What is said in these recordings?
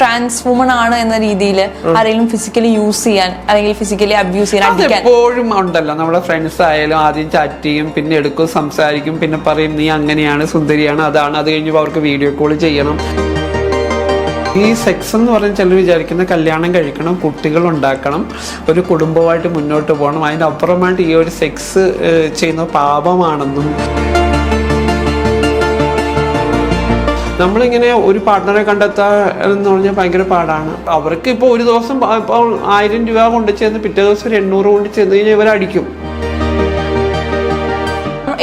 Trans woman ആണ് എന്ന രീതിയിൽ ആരെങ്കിലും ഫിസിക്കലി യൂസ് ചെയ്യാൻ അല്ലെങ്കിൽ ഫിസിക്കലി അബ്യൂസ് ചെയ്യാൻ അടിക്കാൻ. അതെപ്പോഴും ഉണ്ടല്ലോ. നമ്മുടെ ഫ്രണ്ട്സ് ആയാലും ആദ്യം ചാറ്റ് ചെയ്യും പിന്നെ എടുക്കും സംസാരിക്കും പിന്നെ പറയും നീ അങ്ങനെയാണ് സുന്ദരിയാണ് അതാണ്. അത് കഴിഞ്ഞപ്പോൾ അവർക്ക് വീഡിയോ കോൾ ചെയ്യണം. ഈ സെക്സ് എന്ന് പറഞ്ഞ് ചിലർ വിചാരിക്കുന്ന കല്യാണം കഴിക്കണം കുട്ടികൾ ഉണ്ടാക്കണം ഒരു കുടുംബമായിട്ട് മുന്നോട്ട് പോകണം. അതിന്റെ അപ്പുറമായിട്ട് ഈ ഒരു സെക്സ് ചെയ്യുന്ന പാപമാണെന്നും നമ്മളിങ്ങനെ ഒരു പാർട്ട്ണറെ കണ്ടെത്തുക എന്ന് പറഞ്ഞാൽ ഭയങ്കര പാടാണ്. അവർക്ക് ഇപ്പോൾ ഒരു ദിവസം ഇപ്പോൾ ആയിരം രൂപ കൊണ്ട് ചെന്ന് പിറ്റേ ദിവസം ഒരു എണ്ണൂറ് കൊണ്ട് ചെന്ന് കഴിഞ്ഞാൽ ഇവരടിക്കും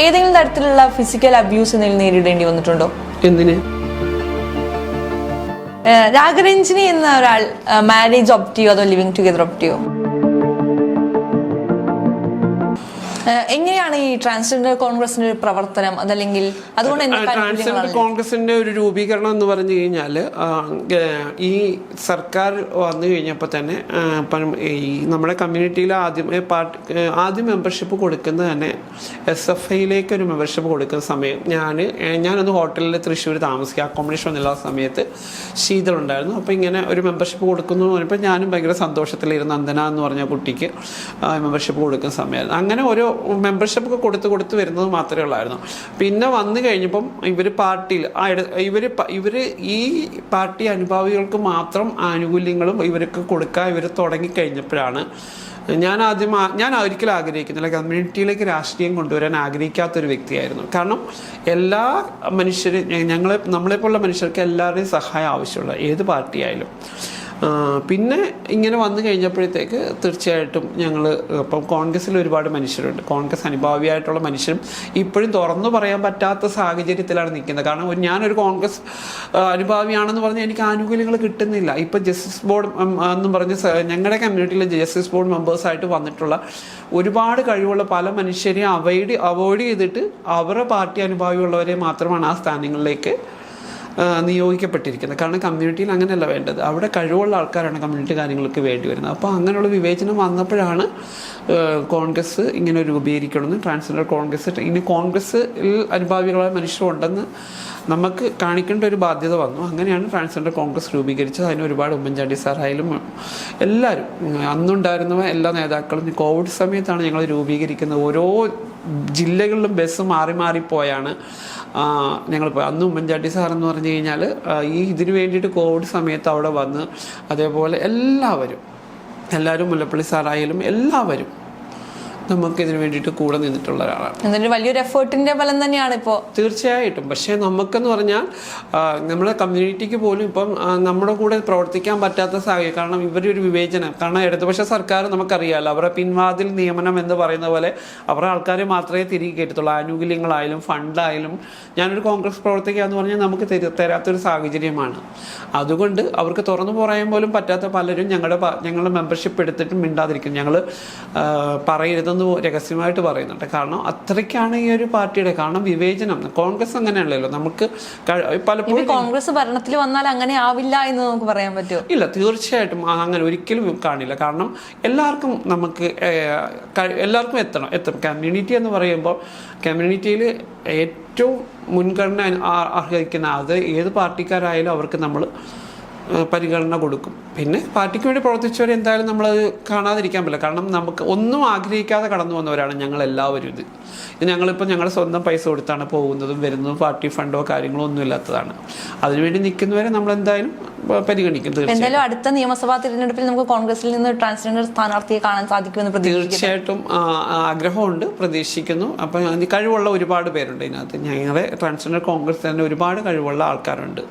ഏതെങ്കിലും തരത്തിലുള്ള ഫിസിക്കൽ അബ്യൂസ് എന്തെങ്കിലും നേരിടേണ്ടി വന്നിട്ടുണ്ടോ? എന്തിന്? രാഘരഞ്ജിനി എന്ന ഒരാൾ മാരേജ് ഓപ്റ്റ് ചെയ്യോ അതോ ലിവിങ് ടുഗദർ ഓപ്റ്റ് ചെയ്യോ എങ്ങനെയാണ് ഈ ട്രാൻസ്ജെൻഡർ കോൺഗ്രസിന്റെ ഒരു പ്രവർത്തനം അതല്ലെങ്കിൽ അതുകൊണ്ട് ട്രാൻസ്ജെൻഡർ കോൺഗ്രസിന്റെ ഒരു രൂപീകരണം എന്ന് പറഞ്ഞു കഴിഞ്ഞാൽ ഈ സർക്കാർ വന്നു കഴിഞ്ഞപ്പോൾ തന്നെ ഈ നമ്മുടെ കമ്മ്യൂണിറ്റിയിൽ ആദ്യം ഏ, പാർട്ടി ആദ്യം മെമ്പർഷിപ്പ് കൊടുക്കുന്ന തന്നെ എസ് എഫ് ഐയിലേക്ക് ഒരു മെമ്പർഷിപ്പ് കൊടുക്കുന്ന സമയം. ഞാൻ ഞാനൊന്ന് ഹോട്ടലിൽ തൃശ്ശൂർ താമസിക്കുക. അക്കോമഡേഷൻ ഒന്നുമില്ലാത്ത സമയത്ത് ശീതളുണ്ടായിരുന്നു അപ്പോൾ ഇങ്ങനെ ഒരു മെമ്പർഷിപ്പ് കൊടുക്കുന്നു എന്ന് പറഞ്ഞപ്പോൾ ഞാനും ഭയങ്കര സന്തോഷത്തിലിരുന്ന അന്ദന എന്ന് പറഞ്ഞ കുട്ടിക്ക് മെമ്പർഷിപ്പ് കൊടുക്കുന്ന സമയമായിരുന്നു. അങ്ങനെ ഓരോ മെമ്പർഷിപ്പ് ഒക്കെ കൊടുത്ത് കൊടുത്ത് വരുന്നത് മാത്രമേ ഉള്ളായിരുന്നു. പിന്നെ വന്നു കഴിഞ്ഞപ്പം ഇവർ പാർട്ടിയിൽ ഇവർ ഇവർ ഈ പാർട്ടി അനുഭാവികൾക്ക് മാത്രം ആനുകൂല്യങ്ങളും ഇവർക്ക് കൊടുക്കാൻ ഇവർ തുടങ്ങിക്കഴിഞ്ഞപ്പോഴാണ് ഞാൻ ആദ്യം ഞാൻ ഒരിക്കലും ആഗ്രഹിക്കുന്നില്ല. കമ്മ്യൂണിറ്റിയിലേക്ക് രാഷ്ട്രീയം കൊണ്ടുവരാൻ ആഗ്രഹിക്കാത്തൊരു വ്യക്തിയായിരുന്നു. കാരണം എല്ലാ മനുഷ്യരും ഞങ്ങളെ നമ്മളെപ്പോലുള്ള മനുഷ്യർക്ക് എല്ലാവരുടെയും സഹായം ആവശ്യമുള്ള ഏത് പാർട്ടിയായാലും. പിന്നെ ഇങ്ങനെ വന്നു കഴിഞ്ഞപ്പോഴത്തേക്ക് തീർച്ചയായിട്ടും ഞങ്ങൾ ഇപ്പം കോൺഗ്രസ്സിൽ ഒരുപാട് മനുഷ്യരുണ്ട്. കോൺഗ്രസ് അനുഭാവിയായിട്ടുള്ള മനുഷ്യരും ഇപ്പോഴും തുറന്നു പറയാൻ പറ്റാത്ത സാഹചര്യത്തിലാണ് നിൽക്കുന്നത്. കാരണം ഞാനൊരു കോൺഗ്രസ് അനുഭാവിയാണെന്ന് പറഞ്ഞാൽ എനിക്ക് ആനുകൂല്യങ്ങൾ കിട്ടുന്നില്ല. ഇപ്പം ജസ്റ്റിസ് ബോർഡ് എന്ന് പറഞ്ഞ് ഞങ്ങളുടെ കമ്മ്യൂണിറ്റിയിലെ ജസ്റ്റിസ് ബോർഡ് മെമ്പേഴ്സായിട്ട് വന്നിട്ടുള്ള ഒരുപാട് കഴിവുള്ള പല മനുഷ്യരെയും അവോയ്ഡ് അവോയ്ഡ് ചെയ്തിട്ട് അവരുടെ പാർട്ടി അനുഭാവിയുള്ളവരെ മാത്രമാണ് ആ സ്ഥാനങ്ങളിലേക്ക് നിയോഗിക്കപ്പെട്ടിരിക്കുന്നത്. കാരണം കമ്മ്യൂണിറ്റിയിൽ അങ്ങനെയല്ല വേണ്ടത്. അവിടെ കഴിവുള്ള ആൾക്കാരാണ് കമ്മ്യൂണിറ്റി കാര്യങ്ങൾക്ക് വേണ്ടി വരുന്നത്. അപ്പോൾ അങ്ങനെയുള്ള വിവേചനം വന്നപ്പോഴാണ് കോൺഗ്രസ് ഇങ്ങനെ രൂപീകരിക്കണമെന്ന് ട്രാൻസ്ജെൻഡർ കോൺഗ്രസ് ഇനി കോൺഗ്രസ്സിൽ അനുഭാവികളായ മനുഷ്യരുണ്ടെന്ന് നമുക്ക് കാണിക്കേണ്ട ഒരു ബാധ്യത വന്നു. അങ്ങനെയാണ് ട്രാൻസ്ജെൻഡർ കോൺഗ്രസ് രൂപീകരിച്ചത്. അതിന് ഒരുപാട് ഉമ്മൻചാണ്ടി സാറായാലും എല്ലാവരും അന്നുണ്ടായിരുന്ന എല്ലാ നേതാക്കളും കോവിഡ് സമയത്താണ് ഞങ്ങൾ രൂപീകരിക്കുന്നത്. ഓരോ ജില്ലകളിലും ബസ് മാറി മാറിപ്പോയാണ് ഞങ്ങൾ പോയി. അന്ന് ഉമ്മൻചാണ്ടി സാറെന്ന് പറഞ്ഞു കഴിഞ്ഞാൽ ഈ ഇതിനു വേണ്ടിയിട്ട് കോവിഡ് സമയത്ത് അവിടെ വന്ന് അതേപോലെ എല്ലാവരും എല്ലാവരും മുല്ലപ്പള്ളി സാറായാലും എല്ലാവരും നമുക്ക് ഇതിന് വേണ്ടിയിട്ട് കൂടെ നിന്നിട്ടുള്ള ഒരാളാണ്. എന്നൊരു വലിയൊരു എഫേർട്ടിന്റെ ഫലം തന്നെയാണ് ഇപ്പോൾ തീർച്ചയായിട്ടും. പക്ഷേ നമുക്കെന്ന് പറഞ്ഞാൽ നമ്മുടെ കമ്മ്യൂണിറ്റിക്ക് പോലും ഇപ്പം നമ്മുടെ കൂടെ പ്രവർത്തിക്കാൻ പറ്റാത്ത സാഹചര്യം കാരണം ഇവരൊരു വിവേചനം. കാരണം ഇടതുപക്ഷ സർക്കാർ നമുക്കറിയാമല്ലോ അവരുടെ പിൻവാതിൽ നിയമനം എന്ന് പറയുന്ന പോലെ അവരുടെ ആൾക്കാരെ മാത്രമേ തിരികെ കേട്ടിട്ടുള്ളൂ ആനുകൂല്യങ്ങളായാലും ഫണ്ടായാലും. ഞാനൊരു കോൺഗ്രസ് പ്രവർത്തിക്കാന്ന് പറഞ്ഞാൽ നമുക്ക് തരു തരാത്തൊരു സാഹചര്യമാണ്. അതുകൊണ്ട് അവർക്ക് തുറന്നു പറയാൻ പോലും പറ്റാത്ത പലരും ഞങ്ങളുടെ ഞങ്ങളുടെ മെമ്പർഷിപ്പ് എടുത്തിട്ടും മിണ്ടാതിരിക്കും ഞങ്ങൾ പറയരുതെന്ന് രഹസ്യമായിട്ട് പറയുന്നുണ്ട്. കാരണം അത്രയ്ക്കാണ് ഈ ഒരു പാർട്ടിയുടെ കാരണം വിവേചനം. കോൺഗ്രസ് അങ്ങനെയല്ലല്ലോ. നമുക്ക് പലപ്പോഴും കോൺഗ്രസ് ഭരണത്തിൽ വന്നാൽ അങ്ങനെ ആവില്ല എന്ന് നമുക്ക് പറയാൻ പറ്റുമോ? ഇല്ല തീർച്ചയായിട്ടും അങ്ങനെ ഒരിക്കലും കാണില്ല. കാരണം എല്ലാവർക്കും നമുക്ക് എല്ലാവർക്കും എത്തണം എത്തും. കമ്മ്യൂണിറ്റി എന്ന് പറയുമ്പോൾ കമ്മ്യൂണിറ്റിയിൽ ഏറ്റവും മുൻഗണന അർഹിക്കുന്ന അത് ഏത് പാർട്ടിക്കാരായാലും അവർക്ക് നമ്മൾ പരിഗണന കൊടുക്കും. പിന്നെ പാർട്ടിക്ക് വേണ്ടി പ്രവർത്തിച്ചവരെ എന്തായാലും നമ്മളത് കാണാതിരിക്കാൻ പറ്റില്ല. കാരണം നമുക്ക് ഒന്നും ആഗ്രഹിക്കാതെ കടന്നു വന്നവരാണ് ഞങ്ങൾ എല്ലാവരും ഇത്. ഇത് ഞങ്ങളിപ്പോൾ ഞങ്ങളുടെ സ്വന്തം പൈസ കൊടുത്താണ് പോകുന്നതും വരുന്നതും പാർട്ടി ഫണ്ടോ കാര്യങ്ങളോ ഒന്നും ഇല്ലാത്തതാണ്. അതിനുവേണ്ടി നിൽക്കുന്നവരെ നമ്മൾ എന്തായാലും പരിഗണിക്കും എന്തായാലും അടുത്ത നിയമസഭാ തിരഞ്ഞെടുപ്പിൽ നമുക്ക് കോൺഗ്രസിൽ നിന്ന് ട്രാൻസ്ജെൻഡർ സ്ഥാനാർത്ഥിയെ കാണാൻ സാധിക്കുമെന്ന് തീർച്ചയായിട്ടും ആഗ്രഹമുണ്ട് പ്രതീക്ഷിക്കുന്നു. അപ്പം കഴിവുള്ള ഒരുപാട് പേരുണ്ട് ഇതിനകത്ത്. ഞങ്ങളെ ട്രാൻസ്ജെൻഡർ കോൺഗ്രസ് തന്നെ ഒരുപാട് കഴിവുള്ള ആൾക്കാരുണ്ട്.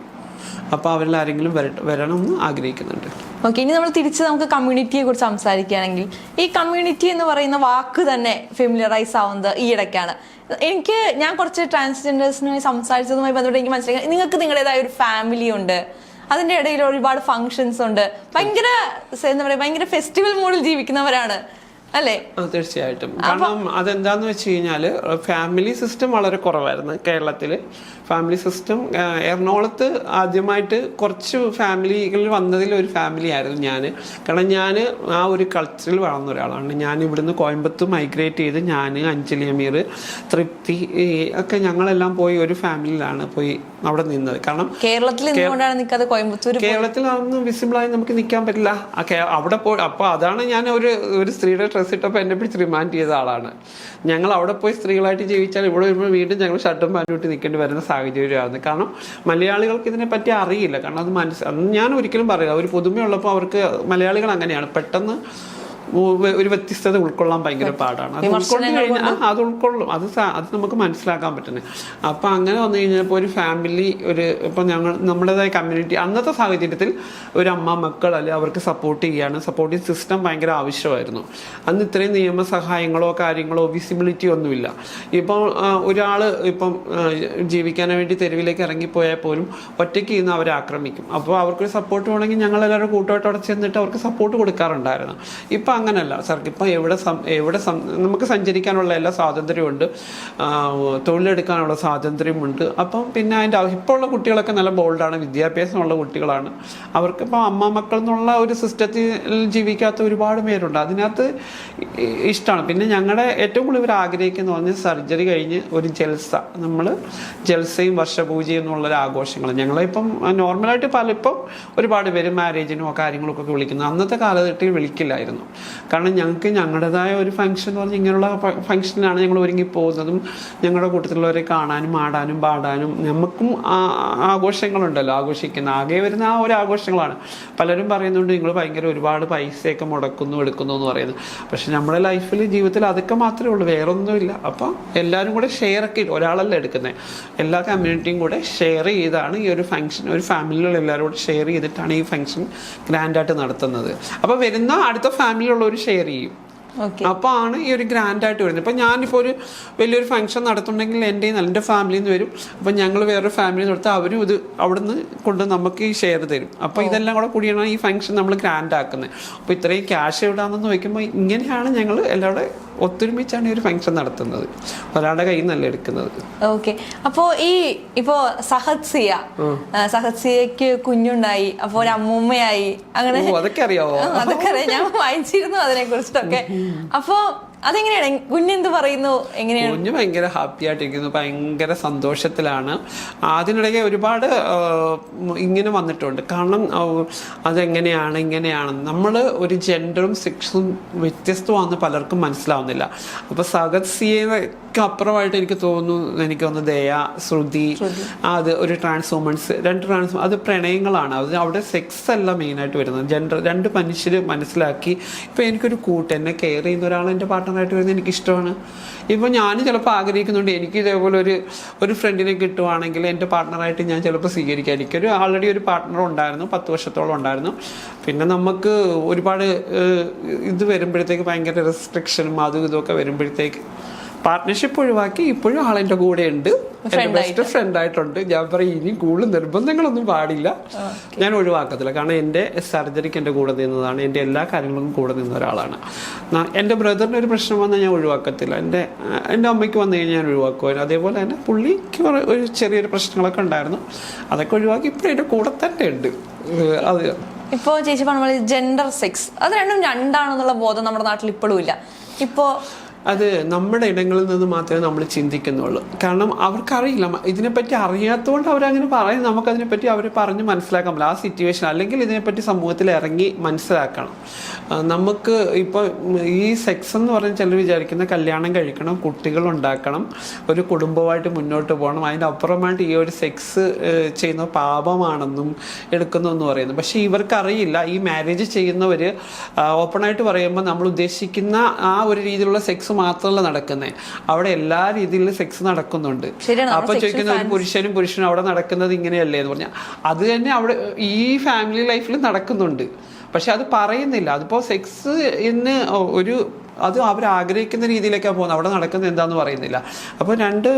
അപ്പോൾ അവരിൽ ആരെങ്കിലും വരണം എന്ന് ആഗ്രഹിക്കുന്നുണ്ട്. ഓക്കെ ഇനി നമ്മൾ തിരിച്ച് നമുക്ക് കമ്മ്യൂണിറ്റിയെ കുറിച്ച് സംസാരിക്കുകയാണെങ്കിൽ ഈ കമ്മ്യൂണിറ്റി എന്ന് പറയുന്ന വാക്ക് തന്നെ ഫെമിലറൈസ് ആവുന്നത് ഈ ഇടയ്ക്കാണ്. എനിക്ക് ഞാൻ കുറച്ച് ട്രാൻസ്ജെൻഡേഴ്സിനുമായി സംസാരിച്ചതുമായി ബന്ധപ്പെട്ട് എനിക്ക് മനസ്സിലാക്കി നിങ്ങൾക്ക് നിങ്ങളുടേതായ ഒരു ഫാമിലി ഉണ്ട്. അതിന്റെ ഇടയിൽ ഒരുപാട് ഫങ്ഷൻസ് ഉണ്ട്. ഭയങ്കര എന്താ പറയുക ഭയങ്കര ഫെസ്റ്റിവൽ മൂഡിൽ ജീവിക്കുന്നവരാണ് അല്ലേ? തീർച്ചയായിട്ടും. കാരണം അതെന്താന്ന് വെച്ച് കഴിഞ്ഞാൽ ഫാമിലി സിസ്റ്റം വളരെ കുറവായിരുന്നു കേരളത്തിൽ ഫാമിലി സിസ്റ്റം എറണാകുളത്ത് ആദ്യമായിട്ട് കുറച്ച് ഫാമിലികളിൽ വന്നതിൽ ഒരു ഫാമിലി ആയിരുന്നു ഞാൻ കാരണം ഞാൻ ആ ഒരു കൾച്ചറിൽ വളർന്ന ഒരാളാണ്. ഞാൻ ഇവിടുന്ന് കോയമ്പത്തൂർ മൈഗ്രേറ്റ് ചെയ്ത് ഞാൻ അഞ്ജലി അമീർ തൃപ്തി ഒക്കെ ഞങ്ങളെല്ലാം പോയി ഒരു ഫാമിലിയിലാണ് പോയി അവിടെ നിന്നത്. കാരണം കേരളത്തിൽ കോയമ്പത്തൂർ കേരളത്തിൽ അതൊന്നും വിസിബിളായി നമുക്ക് നിൽക്കാൻ പറ്റില്ല. അവിടെ പോയി അപ്പോൾ അതാണ് ഞാൻ ഒരു ഒരു സ്ത്രീയുടെ ഡ്രസ്സ് ഇട്ടപ്പോൾ എന്നെ പിടിച്ച് റിമാൻഡ് ചെയ്ത ആളാണ്. ഞങ്ങൾ അവിടെ പോയി സ്ത്രീകളായിട്ട് ജീവിച്ചാൽ ഇവിടെ വരുമ്പോൾ വീണ്ടും ഞങ്ങൾ ഷർട്ടും പാന്റും ഇട്ട് നിൽക്കേണ്ടി വരുന്ന സാഹചര്യമായിരുന്നു കാരണം മലയാളികൾക്ക് ഇതിനെപ്പറ്റി അറിയില്ല. കാരണം അത് മനസ്സ് ഞാൻ ഒരിക്കലും പറയില്ല. ഒരു പുതുമയുള്ളപ്പോൾ അവർക്ക് മലയാളികൾ അങ്ങനെയാണ്. പെട്ടെന്ന് ഒരു വ്യത്യസ്തത ഉൾക്കൊള്ളാൻ ഭയങ്കര പാടാണ്. അത് ഉൾക്കൊണ്ട് കഴിഞ്ഞാൽ അത് ഉൾക്കൊള്ളും. അത് അത് നമുക്ക് മനസ്സിലാക്കാൻ പറ്റുന്നത് അപ്പം അങ്ങനെ വന്നു കഴിഞ്ഞപ്പോൾ ഒരു ഫാമിലി ഒരു ഇപ്പം ഞങ്ങൾ നമ്മുടേതായ കമ്മ്യൂണിറ്റി അന്നത്തെ സാഹചര്യത്തിൽ ഒരു അമ്മ മക്കൾ അല്ലെ അവർക്ക് സപ്പോർട്ട് ചെയ്യാണ്. സപ്പോർട്ടിങ് സിസ്റ്റം ഭയങ്കര ആവശ്യമായിരുന്നു. അന്ന് ഇത്രയും നിയമസഹായങ്ങളോ കാര്യങ്ങളോ വിസിബിലിറ്റി ഒന്നുമില്ല. ഇപ്പോൾ ഒരാൾ ഇപ്പം ജീവിക്കാൻ വേണ്ടി തെരുവിലേക്ക് ഇറങ്ങിപ്പോയാൽ പോലും ഒറ്റയ്ക്ക് ഇന്ന് അവരെ ആക്രമിക്കും. അപ്പോൾ അവർക്കൊരു സപ്പോർട്ട് വേണമെങ്കിൽ ഞങ്ങൾ എല്ലാവരും കൂട്ടമായിട്ട് അവിടെ ചെന്നിട്ട് അവർക്ക് സപ്പോർട്ട് കൊടുക്കാറുണ്ടായിരുന്നു. ഇപ്പം അങ്ങനല്ല. സർ ഇപ്പം എവിടെ എവിടെ നമുക്ക് സഞ്ചരിക്കാനുള്ള എല്ലാ സ്വാതന്ത്ര്യമുണ്ട്. തൊഴിലെടുക്കാനുള്ള സ്വാതന്ത്ര്യമുണ്ട്. അപ്പം പിന്നെ അതിന്റെ ഇപ്പോൾ ഉള്ള കുട്ടികളൊക്കെ നല്ല ബോൾഡാണ് വിദ്യാഭ്യാസമുള്ള കുട്ടികളാണ്. അവർക്കിപ്പോൾ അമ്മ മക്കൾ എന്നുള്ള ഒരു സിസ്റ്റത്തിൽ ജീവിക്കാത്ത ഒരുപാട് പേരുണ്ട്. അതിനകത്ത് ഇഷ്ടമാണ് പിന്നെ ഞങ്ങളുടെ ഏറ്റവും കൂടുതൽ ഇവർ ആഗ്രഹിക്കുന്ന പറഞ്ഞാൽ സർജറി കഴിഞ്ഞ് ഒരു ജൽസ. നമ്മൾ ജൽസയും വർഷപൂജയും എന്നുള്ളൊരു ആഘോഷങ്ങൾ. ഞങ്ങളിപ്പം നോർമലായിട്ട് പല ഇപ്പം ഒരുപാട് പേര് മാരേജിനോ കാര്യങ്ങളൊക്കെ വിളിക്കുന്നു. അന്നത്തെ കാലഘട്ടത്തിൽ വിളിക്കില്ലായിരുന്നു. കാരണം ഞങ്ങൾക്ക് ഞങ്ങളുടേതായ ഒരു ഫംഗ്ഷൻ എന്ന് പറഞ്ഞാൽ ഇങ്ങനെയുള്ള ഫംഗ്ഷനിലാണ് ഞങ്ങൾ ഒരുങ്ങി പോകുന്നതും ഞങ്ങളുടെ കൂട്ടത്തിലുള്ളവരെ കാണാനും ആടാനും പാടാനും നമുക്കും ആഘോഷങ്ങളുണ്ടല്ലോ. ആഘോഷിക്കുന്ന ആകെ വരുന്ന ആ ഒരു ആഘോഷങ്ങളാണ്. പലരും പറയുന്നുണ്ട് നിങ്ങൾ ഭയങ്കര ഒരുപാട് പൈസയൊക്കെ മുടക്കുന്നു എടുക്കുന്നു എന്ന് പറയുന്നത്. പക്ഷെ നമ്മുടെ ലൈഫിൽ ജീവിതത്തിൽ അതൊക്കെ മാത്രമേ ഉള്ളൂ വേറൊന്നുമില്ല. അപ്പോൾ എല്ലാവരും കൂടെ ഷെയർ ഒക്കെ ഒരാളല്ല എടുക്കുന്നത് എല്ലാ കമ്മ്യൂണിറ്റിയും കൂടെ ഷെയർ ചെയ്താണ് ഈ ഒരു ഫംഗ്ഷൻ ഒരു ഫാമിലിയിലുള്ള എല്ലാവരും കൂടെ ഷെയർ ചെയ്തിട്ടാണ് ഈ ഫംഗ്ഷൻ ഗ്രാൻഡായിട്ട് നടത്തുന്നത്. അപ്പോൾ വരുന്ന അടുത്ത ഫാമിലിയുള്ളവർ ഷെയർ ചെയ്യും. അപ്പൊ അപ്പോൾ ആണ് ഈ ഒരു ഗ്രാൻഡ് ആയിട്ട് വരുന്നത്. ഇപ്പം ഞാനിപ്പോൾ ഒരു വലിയൊരു ഫംഗ്ഷൻ നടത്തുന്നുണ്ടെങ്കിൽ എന്റെ എന്റെ ഫാമിലിയിൽ നിന്ന് വരും. അപ്പം ഞങ്ങൾ വേറൊരു ഫാമിലി നടത്താൽ അവരും ഇത് അവിടുന്ന് കൊണ്ട് നമുക്ക് ഈ ഷെയർ തരും അപ്പോൾ ഇതെല്ലാം കൂടെ കൂടിയാണ് ഈ ഫംഗ്ഷൻ നമ്മൾ ഗ്രാൻഡ് ആക്കുന്നത്. അപ്പോൾ ഇത്രയും ക്യാഷ് എവിടാണെന്ന് നോക്കുമ്പോൾ ഇങ്ങനെയാണ് ഞങ്ങൾ എല്ലാവരുടെ ഒത്തൊരുമിച്ചാണ് ഈ ഒരു ഫംഗ്ഷൻ നടത്തുന്നത്. ഒരാളുടെ കയ്യിൽ നിന്നല്ല എടുക്കുന്നത്. ഓക്കെ അപ്പോ ഈ ഇപ്പോ സഹത്സിയ സഹത്സിയക്ക് കുഞ്ഞുണ്ടായി അപ്പോ ഒരു അമ്മൂമ്മയായി അങ്ങനെ അതൊക്കെ അറിയാവോ? അതൊക്കെ അറിയാം. ഞാൻ വായിച്ചിരുന്നു അതിനെ കുറിച്ചിട്ടൊക്കെ അപ്പോ അതെങ്ങനെയാണ്? കുഞ്ഞെന്ത് പറയുന്നു? എങ്ങനെയാണ്? കുഞ്ഞ് ഭയങ്കര ഹാപ്പി ആയിട്ടിരിക്കുന്നു ഭയങ്കര സന്തോഷത്തിലാണ്. അതിനിടയ്ക്ക് ഒരുപാട് ഇങ്ങനെ വന്നിട്ടുണ്ട്. കാരണം അതെങ്ങനെയാണ് ഇങ്ങനെയാണ്. നമ്മൾ ഒരു ജെൻഡറും സെക്സും വ്യത്യസ്തമാണെന്ന് പലർക്കും മനസ്സിലാവുന്നില്ല. അപ്പോൾ സഗത് സിയക്ക് അപ്പുറമായിട്ട് എനിക്ക് തോന്നുന്നു എനിക്ക് തോന്നുന്നു ദയ ശ്രുതി അത് ഒരു ട്രാൻസ് വുമൻസ് രണ്ട് ട്രാൻസ് അത് പ്രണയങ്ങളാണ്. അത് അവിടെ സെക്സ് അല്ല മെയിനായിട്ട് വരുന്നത്. ജെൻഡർ രണ്ട് മനുഷ്യർ മനസ്സിലാക്കി ഇപ്പോൾ എനിക്കൊരു കൂട്ട് എന്നെ കെയർ ചെയ്യുന്ന ഒരാൾ എന്റെ പാർട്ട്ണറായിട്ട് വരുന്നത് എനിക്കിഷ്ടമാണ്. ഇപ്പോൾ ഞാൻ ചിലപ്പോൾ ആഗ്രഹിക്കുന്നുണ്ട് എനിക്ക് ഇതേപോലെ ഒരു ഒരു ഫ്രണ്ടിനെ കിട്ടുവാണെങ്കിൽ എന്റെ പാർട്ട്ണറായിട്ട് ഞാൻ ചിലപ്പോൾ സ്വീകരിക്കാം. എനിക്കൊരു ആൾറെഡി ഒരു പാർട്ട്ണർ ഉണ്ടായിരുന്നു പത്ത് വർഷത്തോളം ഉണ്ടായിരുന്നു. പിന്നെ നമുക്ക് ഒരുപാട് ഇത് വരുമ്പോഴത്തേക്ക് ഭയങ്കര റെസ്ട്രിക്ഷനും അതും ഇതൊക്കെ വരുമ്പോഴത്തേക്ക് പാർട്ട്ണർഷിപ്പ് ഒഴിവാക്കി ഇപ്പോഴും ആളെന്റെ കൂടെ ഉണ്ട്. ബെസ്റ്റ് ഫ്രണ്ട് ആയിട്ടുണ്ട്. ഞാൻ പറയും ഇനി കൂടുതൽ നിർബന്ധങ്ങളൊന്നും പാടില്ല. ഞാൻ ഒഴിവാക്കത്തില്ല. കാരണം എന്റെ സർജറിക്ക് എന്റെ കൂടെ നിന്നതാണ്. എന്റെ എല്ലാ കാര്യങ്ങളും കൂടെ നിന്ന ഒരാളാണ്. എന്റെ ബ്രദറിന് ഒരു പ്രശ്നം വന്നാൽ ഞാൻ ഒഴിവാക്കത്തില്ല. എന്റെ എന്റെ അമ്മയ്ക്ക് വന്നു കഴിഞ്ഞാൽ ഞാൻ ഒഴിവാക്കുവാൻ അതേപോലെ തന്നെ പുള്ളിക്ക് ഒരു ചെറിയൊരു പ്രശ്നങ്ങളൊക്കെ ഉണ്ടായിരുന്നു. അതൊക്കെ ഒഴിവാക്കി ഇപ്പോഴും എന്റെ കൂടെ തന്നെ ഉണ്ട്. അത് ഇപ്പോ ചേച്ചി പറഞ്ഞ ജെൻഡർ സെക്സ് അത് രണ്ടും രണ്ടാണെന്നുള്ള ബോധം നമ്മുടെ നാട്ടിൽ ഇപ്പോഴും ഇല്ല. ഇപ്പോ അത് നമ്മുടെ ഇടങ്ങളിൽ നിന്ന് മാത്രമേ നമ്മൾ ചിന്തിക്കുന്നുള്ളൂ. കാരണം അവർക്കറിയില്ല ഇതിനെപ്പറ്റി അറിയാത്തതുകൊണ്ട് അവരങ്ങനെ പറയും. നമുക്കതിനെപ്പറ്റി അവർ പറഞ്ഞ് മനസ്സിലാക്കാൻ പറ്റില്ല. ആ സിറ്റുവേഷൻ അല്ലെങ്കിൽ ഇതിനെപ്പറ്റി സമൂഹത്തിൽ ഇറങ്ങി മനസ്സിലാക്കണം. നമുക്ക് ഇപ്പോൾ ഈ സെക്സ് എന്ന് പറഞ്ഞാൽ ചിലർ വിചാരിക്കുന്ന കല്യാണം കഴിക്കണം കുട്ടികൾ ഉണ്ടാക്കണം ഒരു കുടുംബമായിട്ട് മുന്നോട്ട് പോകണം അതിന്റെ അപ്പുറമായിട്ട് ഈ ഒരു സെക്സ് ചെയ്യുന്ന പാപമാണെന്നും എടുക്കുന്നു എന്ന് പറയുന്നു. പക്ഷേ ഇവർക്കറിയില്ല ഈ മാരേജ് ചെയ്യുന്നവർ ഓപ്പണായിട്ട് പറയുമ്പോൾ നമ്മൾ ഉദ്ദേശിക്കുന്ന ആ ഒരു രീതിയിലുള്ള സെക്സ് മാത്രമല്ല നടക്കുന്നത് അവിടെ എല്ലാ രീതിയിലും സെക്സ് നടക്കുന്നുണ്ട്. അപ്പൊ ചോദിക്കുന്ന ഒരു പുരുഷനും പുരുഷനും അവിടെ നടക്കുന്നത് ഇങ്ങനെയല്ലേ എന്ന് പറഞ്ഞാൽ അത് തന്നെ അവിടെ ഈ ഫാമിലി ലൈഫിൽ നടക്കുന്നുണ്ട്. പക്ഷെ അത് പറയുന്നില്ല. അതിപ്പോ സെക്സ് ഇന്ന് ഒരു അത് അവർ ആഗ്രഹിക്കുന്ന രീതിയിലേക്കാണ് പോകുന്നത്. അവിടെ നടക്കുന്നത് എന്താന്ന് പറയുന്നില്ല. അപ്പോൾ രണ്ട്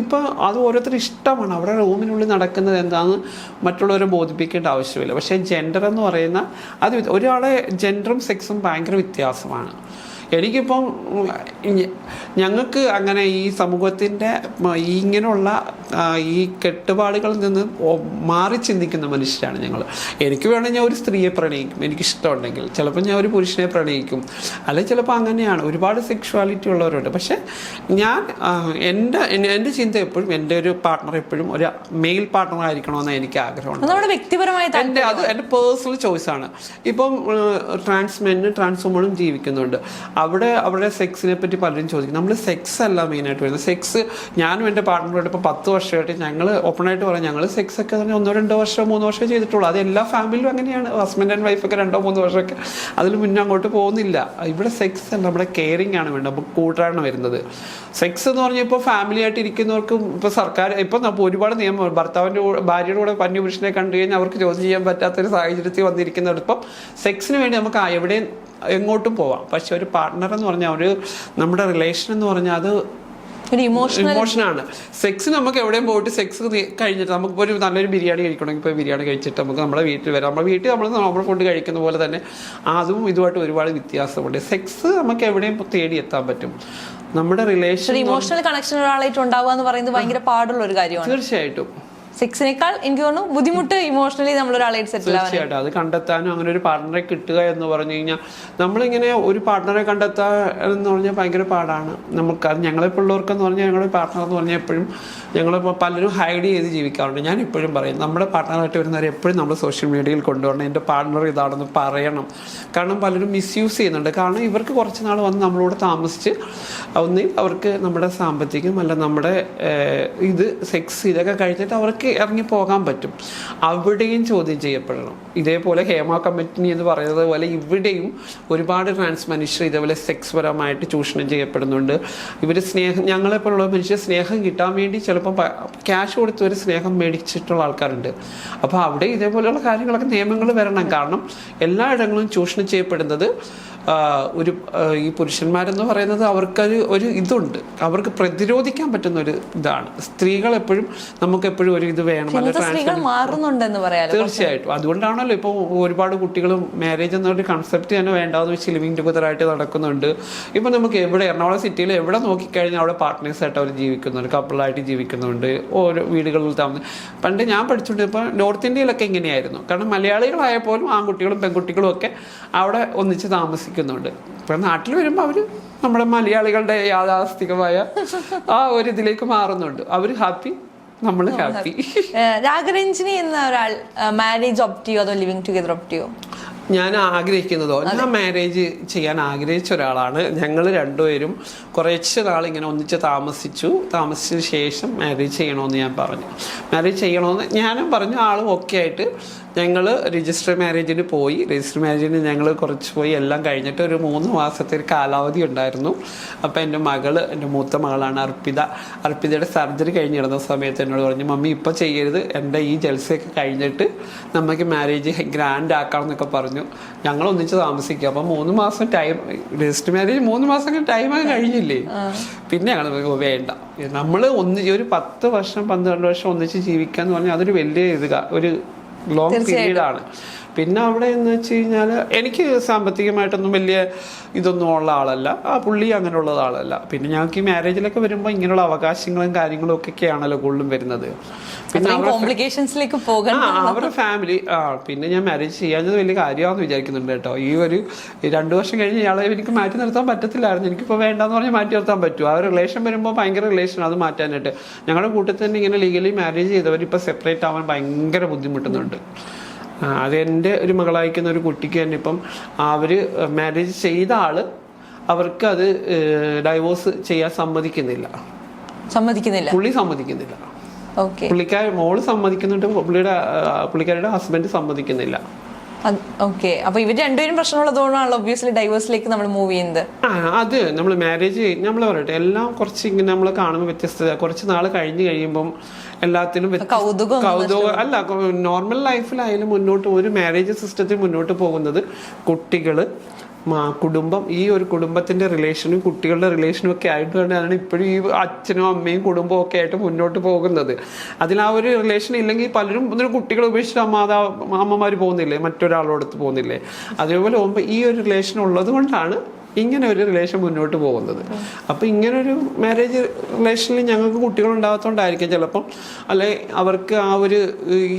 ഇപ്പോൾ അത് ഓരോരുത്തർ ഇഷ്ടമാണ്. അവിടെ റൂമിനുള്ളിൽ നടക്കുന്നത് എന്താണെന്ന് മറ്റുള്ളവരെ ബോധിപ്പിക്കേണ്ട ആവശ്യമില്ല. പക്ഷേ ജെൻഡർ എന്ന് പറയുന്ന അത് ഒരാളെ ജെൻഡറും സെക്സും ഭയങ്കര വ്യത്യാസമാണ്. എനിക്കിപ്പം ഞങ്ങൾക്ക് അങ്ങനെ ഈ സമൂഹത്തിന്റെ ഈ ഇങ്ങനെയുള്ള ഈ കെട്ടുപാടുകളിൽ നിന്ന് മാറി ചിന്തിക്കുന്ന മനുഷ്യരാണ് ഞങ്ങൾ. എനിക്ക് വേണമെങ്കിൽ ഞാൻ ഒരു സ്ത്രീയെ പ്രണയിക്കും. എനിക്കിഷ്ടമുണ്ടെങ്കിൽ. ചിലപ്പോൾ ഞാൻ ഒരു പുരുഷനെ പ്രണയിക്കും. അല്ലെങ്കിൽ ചിലപ്പോൾ അങ്ങനെയാണ്. ഒരുപാട് സെക്ഷുവാലിറ്റി ഉള്ളവരുണ്ട്. പക്ഷേ ഞാൻ എന്റെ എന്റെ ചിന്ത എപ്പോഴും എന്റെ ഒരു പാർട്ട്ണർ എപ്പോഴും ഒരു മെയിൽ പാർട്ട്ണർ ആയിരിക്കണമെന്ന് എനിക്ക് ആഗ്രഹമുണ്ട് വ്യക്തിപരമായി. എന്റെ അത് എന്റെ പേഴ്സണൽ ചോയ്സാണ് ഇപ്പം ട്രാൻസ് മെന്നും ട്രാൻസ് വുമണും ജീവിക്കുന്നുണ്ട്. അവിടെ അവിടെ സെക്സിനെ പറ്റി പലരും ചോദിക്കും. നമ്മൾ സെക്സ് അല്ല മെയിനായിട്ട് വരുന്നത്. സെക്സ് ഞാനും എന്റെ പാർട്ട്ണറോട് ഇപ്പോൾ പത്ത് വർഷമായിട്ട് ഞങ്ങൾ ഓപ്പണായിട്ട് പറയാം. ഞങ്ങൾ സെക്സ് ഒക്കെ തന്നെ ഒന്നോ രണ്ടോ വർഷം മൂന്നോ വർഷം ചെയ്തിട്ടുള്ളൂ. അത് എല്ലാ ഫാമിലിയിലും അങ്ങനെയാണ്. ഹസ്ബൻഡ് ആൻഡ് വൈഫൊക്കെ രണ്ടോ മൂന്നോ വർഷമൊക്കെ അതിൽ മുന്നേ അങ്ങോട്ട് പോകുന്നില്ല. ഇവിടെ സെക്സ് അല്ല. നമ്മുടെ കെയറിങ് ആണ് വേണ്ടത്. അപ്പോൾ കൂട്ടാണ് വരുന്നത്. സെക്സ് എന്ന് പറഞ്ഞാൽ ഇപ്പോൾ ഫാമിലി ആയിട്ട് ഇരിക്കുന്നവർക്കും ഇപ്പോൾ സർക്കാർ ഇപ്പം ഒരുപാട് നിയമം ഭർത്താവിന്റെ ഭാര്യയുടെ കൂടെ പന്യപുരുഷനെ കണ്ടു കഴിഞ്ഞാൽ അവർക്ക് ജോലി ചെയ്യാൻ പറ്റാത്തൊരു സാഹചര്യത്തിൽ വന്നിരിക്കുന്നവർ ഇപ്പം സെക്സിന് വേണ്ടി നമുക്ക് എവിടെയും എങ്ങോട്ടും പോവാം. പക്ഷെ ഒരു പാർട്ട്ണർ എന്ന് പറഞ്ഞാൽ ഒരു നമ്മുടെ റിലേഷൻ എന്ന് പറഞ്ഞാൽ അത് ഇമോഷനാണ് സെക്സ് നമുക്ക് എവിടെയും പോയിട്ട് സെക്സ് കഴിഞ്ഞിട്ട് നമുക്ക് ഒരു നല്ലൊരു ബിരിയാണി കഴിക്കണമെങ്കിൽ ഇപ്പോൾ ബിരിയാണി കഴിച്ചിട്ട് നമുക്ക് നമ്മുടെ വീട്ടിൽ വരാം. നമ്മുടെ വീട്ടിൽ നമ്മൾ നമ്മൾ കൊണ്ട് കഴിക്കുന്ന പോലെ തന്നെ അതും ഇതുമായിട്ട് ഒരുപാട് വ്യത്യാസമുണ്ട്. സെക്സ് നമുക്ക് എവിടെയും തേടി എത്താൻ പറ്റും. നമ്മുടെ റിലേഷൻ ഇമോഷണൽ കണക്ഷൻ ഒരാളായിട്ട് ഉണ്ടാവുക എന്ന് പറയുന്നത് ഭയങ്കര പാടുള്ള ഒരു കാര്യമാണ്. തീർച്ചയായിട്ടും. സെക്സിനേക്കാൾ എനിക്ക് തോന്നുന്നു ബുദ്ധിമുട്ട് ഇമോഷണലി നമ്മൾ ഒരാളായിട്ട് സെറ്റിൽ തീർച്ചയായിട്ടും. അത് കണ്ടെത്താനും അങ്ങനെ ഒരു പാർട്ട്ണറെ കിട്ടുക എന്ന് പറഞ്ഞു കഴിഞ്ഞാൽ നമ്മളിങ്ങനെ ഒരു പാർട്ട്ണറെ കണ്ടെത്തുക എന്ന് പറഞ്ഞാൽ ഭയങ്കര പാടാണ്. നമുക്ക് അത് ഞങ്ങളെപ്പോഴുള്ളവർക്കെന്ന് പറഞ്ഞാൽ ഞങ്ങളുടെ പാർട്ട്ണർ എന്ന് പറഞ്ഞാൽ എപ്പോഴും ഞങ്ങളിപ്പോൾ പലരും ഹൈഡ് ചെയ്ത് ജീവിക്കാറുണ്ട്. ഞാൻ എപ്പോഴും പറയും നമ്മുടെ പാർട്ട്ണറായിട്ട് വരുന്നവരെ എപ്പോഴും നമ്മൾ സോഷ്യൽ മീഡിയയിൽ കൊണ്ടുവരണം. എന്റെ പാർട്ട്ണർ ഇതാണെന്ന് പറയണം. കാരണം പലരും മിസ്യൂസ് ചെയ്യുന്നുണ്ട്. കാരണം ഇവർക്ക് കുറച്ച് നാൾ വന്ന് നമ്മളോട് താമസിച്ച് ഒന്നേ അവർക്ക് നമ്മുടെ സാമ്പത്തികം അല്ല നമ്മുടെ ഇത് സെക്സ് ഇതൊക്കെ കഴിഞ്ഞിട്ട് അവർക്ക് ഇറങ്ങി പോകാൻ പറ്റും. അവിടെയും ചോദ്യം ചെയ്യപ്പെടണം. ഇതേപോലെ ഹേമ കമ്മിറ്റി എന്ന് പറയുന്നത് പോലെ ഇവിടെയും ഒരുപാട് ട്രാൻസ് മനുഷ്യർ ഇതേപോലെ സെക്സ് പരമായിട്ട് ചൂഷണം ചെയ്യപ്പെടുന്നുണ്ട്. ഇവർ സ്നേഹം ഞങ്ങളെപ്പോലുള്ള മനുഷ്യർ സ്നേഹം കിട്ടാൻ വേണ്ടി ചിലപ്പോൾ ക്യാഷ് കൊടുത്ത് ഒരു സ്നേഹം മേടിച്ചിട്ടുള്ള ആൾക്കാരുണ്ട്. അപ്പോൾ അവിടെ ഇതേപോലെയുള്ള കാര്യങ്ങളൊക്കെ നിയമങ്ങൾ വരണം. കാരണം എല്ലായിടങ്ങളും ചൂഷണം ചെയ്യപ്പെടുന്നത് ഒരു ഈ പുരുഷന്മാരെന്ന് പറയുന്നത് അവർക്കൊരു ഒരു ഇതുണ്ട്. അവർക്ക് പ്രതിരോധിക്കാൻ പറ്റുന്ന ഒരു ഇതാണ്. സ്ത്രീകൾ എപ്പോഴും നമുക്ക് എപ്പോഴും ഒരു ഇത് വേണം. മാറുന്നുണ്ടെന്ന് തീർച്ചയായിട്ടും. അതുകൊണ്ടാണല്ലോ ഇപ്പോൾ ഒരുപാട് കുട്ടികൾ മാരേജ് എന്നൊരു കൺസെപ്റ്റ് തന്നെ വേണ്ടാന്ന് വെച്ച് ലിവിങ് ടുഗദർ ആയിട്ട് നടക്കുന്നുണ്ട്. ഇപ്പം നമുക്ക് എവിടെ എറണാകുളം സിറ്റിയിൽ എവിടെ നോക്കിക്കഴിഞ്ഞാൽ അവിടെ പാർട്ട്നേഴ്സ് ആയിട്ട് അവർ ജീവിക്കുന്നുണ്ട് കപ്പിളായിട്ട് ജീവിക്കുന്നുണ്ട്. ഓരോ വീടുകളിൽ താമസം പണ്ട് ഞാൻ പഠിച്ചുകൊണ്ട് ഇപ്പോൾ നോർത്ത് ഇന്ത്യയിലൊക്കെ ഇങ്ങനെയായിരുന്നു. കാരണം മലയാളികളായ പോലും ആൺകുട്ടികളും പെൺകുട്ടികളും ഒക്കെ അവിടെ ഒന്നിച്ച് താമസിക്കുന്നുണ്ട് ഇപ്പം നാട്ടിൽ വരുമ്പോൾ അവർ നമ്മുടെ മലയാളികളുടെ യാഥാസ്ഥികമായ ആ ഒരു ഇതിലേക്ക് മാറുന്നുണ്ട്. അവർ ഹാപ്പി നമ്മൾ ഹാപ്പി രാഘരഞ്ജിനി എന്ന ഒരാൾ മാരേജ് ഒപ്റ്റ് ചെയ്യോ അതോ ലിവിങ് ടുഗദർ ഒപ്റ്റ് ചെയ്യോ? ഞാൻ ആഗ്രഹിക്കുന്നതോ ഞാൻ മാരേജ് ചെയ്യാൻ ആഗ്രഹിച്ച ഒരാളാണ്. ഞങ്ങൾ രണ്ടുപേരും കുറച്ച് നാൾ ഇങ്ങനെ ഒന്നിച്ച് താമസിച്ചു. താമസിച്ചതിന് ശേഷം മാരേജ് ചെയ്യണമെന്ന് ഞാൻ പറഞ്ഞു. മാരേജ് ചെയ്യണമെന്ന് ഞാനും പറഞ്ഞു ആളും ഒക്കെ ആയിട്ട് ഞങ്ങൾ രജിസ്റ്റർ മാരേജിന് പോയി. രജിസ്റ്റർ മാരേജിന് ഞങ്ങൾ കുറച്ച് പോയി. എല്ലാം കഴിഞ്ഞിട്ട് ഒരു മൂന്ന് മാസത്തെ ഒരു കാലാവധി ഉണ്ടായിരുന്നു. അപ്പോൾ എന്റെ മകൾ എന്റെ മൂത്ത മകളാണ് അർപ്പിത. അർപ്പിതയുടെ സർജറി കഴിഞ്ഞിരുന്ന സമയത്ത് എന്നോട് പറഞ്ഞു മമ്മി ഇപ്പോൾ ചെയ്യരുത്. എന്റെ ഈ ജൽസയൊക്കെ കഴിഞ്ഞിട്ട് നമുക്ക് മാരേജ് ഗ്രാൻഡ് ആക്കാം എന്നൊക്കെ പറഞ്ഞു. ഞങ്ങൾ ഒന്നിച്ച് താമസിക്കുക അപ്പം മൂന്ന് മാസം ടൈം രജിസ്റ്റർ മാരേജ് മൂന്ന് മാസം ടൈം കഴിഞ്ഞില്ലേ? പിന്നെ ഞങ്ങൾ വേണ്ട. നമ്മൾ ഒന്ന് ഒരു പത്ത് വർഷം പന്ത്രണ്ട് വർഷം ഒന്നിച്ച് ജീവിക്കുക എന്ന് പറഞ്ഞാൽ അതൊരു വലിയ ഇത് ഒരു ലോങ് പീരീഡാണ് ആണ്. പിന്നെ അവിടെ എന്ന് വെച്ച് കഴിഞ്ഞാൽ എനിക്ക് സാമ്പത്തികമായിട്ടൊന്നും വലിയ ഇതൊന്നും ഉള്ള ആളല്ല. ആ പുള്ളി അങ്ങനെയുള്ള ആളല്ല. പിന്നെ ഞങ്ങൾക്ക് ഈ മാരേജിലൊക്കെ വരുമ്പോൾ ഇങ്ങനെയുള്ള അവകാശങ്ങളും കാര്യങ്ങളും ഒക്കെയാണല്ലോ കൂടുതലും വരുന്നത്. പിന്നെ കോംപ്ലിക്കേഷൻസിലേക്ക് പോകണം അവരുടെ ഫാമിലി ആ പിന്നെ ഞാൻ മാരേജ് ചെയ്യാഞ്ഞത് വലിയ കാര്യമാണെന്ന് വിചാരിക്കുന്നുണ്ട് കേട്ടോ. ഈ ഒരു രണ്ടു വർഷം കഴിഞ്ഞ് ഇയാളെ എനിക്ക് മാറ്റി നിർത്താൻ പറ്റത്തില്ലായിരുന്നു. എനിക്കിപ്പോൾ വേണ്ടെന്ന് പറഞ്ഞ് മാറ്റി നിർത്താൻ പറ്റും. ആ ഒരു റിലേഷൻ വരുമ്പോൾ ഭയങ്കര റിലേഷൻ അത് മാറ്റാനായിട്ട്. ഞങ്ങളുടെ കൂട്ടത്തിൽ തന്നെ ഇങ്ങനെ ലീഗലി മാരേജ് ചെയ്തവർ ഇപ്പോൾ സെപ്പറേറ്റ് ആവാൻ ഭയങ്കര ബുദ്ധിമുട്ടുന്നുണ്ട്. അതെന്റെ ഒരു മകളായിരിക്കുന്ന ഒരു കുട്ടിക്ക് തന്നെ ഇപ്പം അവർ മാരേജ് ചെയ്ത ആൾ അവർക്ക് അത് ഡൈവോഴ്സ് ചെയ്യാൻ സമ്മതിക്കുന്നില്ല. സമ്മതിക്കുന്നില്ല. പുള്ളി സമ്മതിക്കുന്നില്ല. ഓക്കെ. പുള്ളിക്കാർ മോൾ സമ്മതിക്കുന്നുണ്ട്. പുള്ളിയുടെ പുള്ളിക്കാരിയുടെ പുള്ളിക്കാരുടെ ഹസ്ബൻഡ് സമ്മതിക്കുന്നില്ല ഓക്കെ. അപ്പൊ ഇവർ രണ്ടുപേരും പ്രശ്നമുള്ളതുകൊണ്ടാണല്ലോ ഒബ്വിയസ്ലി ഡൈവേഴ്സിലേക്ക് നമ്മൾ മൂവ് ചെയ്യുന്നത്. ആ അത് നമ്മൾ മാരേജ് നമ്മൾ പറയട്ടെ എല്ലാം കുറച്ച് ഇങ്ങനെ നമ്മൾ കാണുമ്പോൾ വ്യത്യസ്തത കുറച്ച് നാൾ കഴിഞ്ഞ് കഴിയുമ്പം എല്ലാത്തിനും കൗതുകം കൗതുകം അല്ല നോർമൽ ലൈഫിലായാലും മുന്നോട്ട് ഒരു മാരേജ് സിസ്റ്റത്തിൽ മുന്നോട്ട് പോകുന്നത് കുട്ടികൾ കുടുംബം ഈ ഒരു കുടുംബത്തിന്റെ റിലേഷനും കുട്ടികളുടെ റിലേഷനും ഒക്കെ ആയിട്ട് തന്നെയാണ് ഇപ്പോഴും ഈ അച്ഛനും അമ്മയും കുടുംബവും ഒക്കെ ആയിട്ട് മുന്നോട്ട് പോകുന്നത്. അതിൽ ആ ഒരു റിലേഷൻ ഇല്ലെങ്കിൽ പലരും ഒന്നൊരു കുട്ടികളെ ഉപേക്ഷിച്ച് മാതാ അമ്മമാർ പോകുന്നില്ലേ? മറ്റൊരാളോടത്ത് പോകുന്നില്ലേ? അതേപോലെ പോകുമ്പോൾ ഈ ഒരു റിലേഷൻ ഉള്ളത് കൊണ്ടാണ് ഇങ്ങനെ ഒരു റിലേഷൻ മുന്നോട്ട് പോകുന്നത്. അപ്പം ഇങ്ങനെ ഒരു മാരേജ് റിലേഷനിൽ ഞങ്ങൾക്ക് കുട്ടികൾ ഉണ്ടാകാത്തതുകൊണ്ടായിരിക്കും ചിലപ്പം അല്ലെ അവർക്ക് ആ ഒരു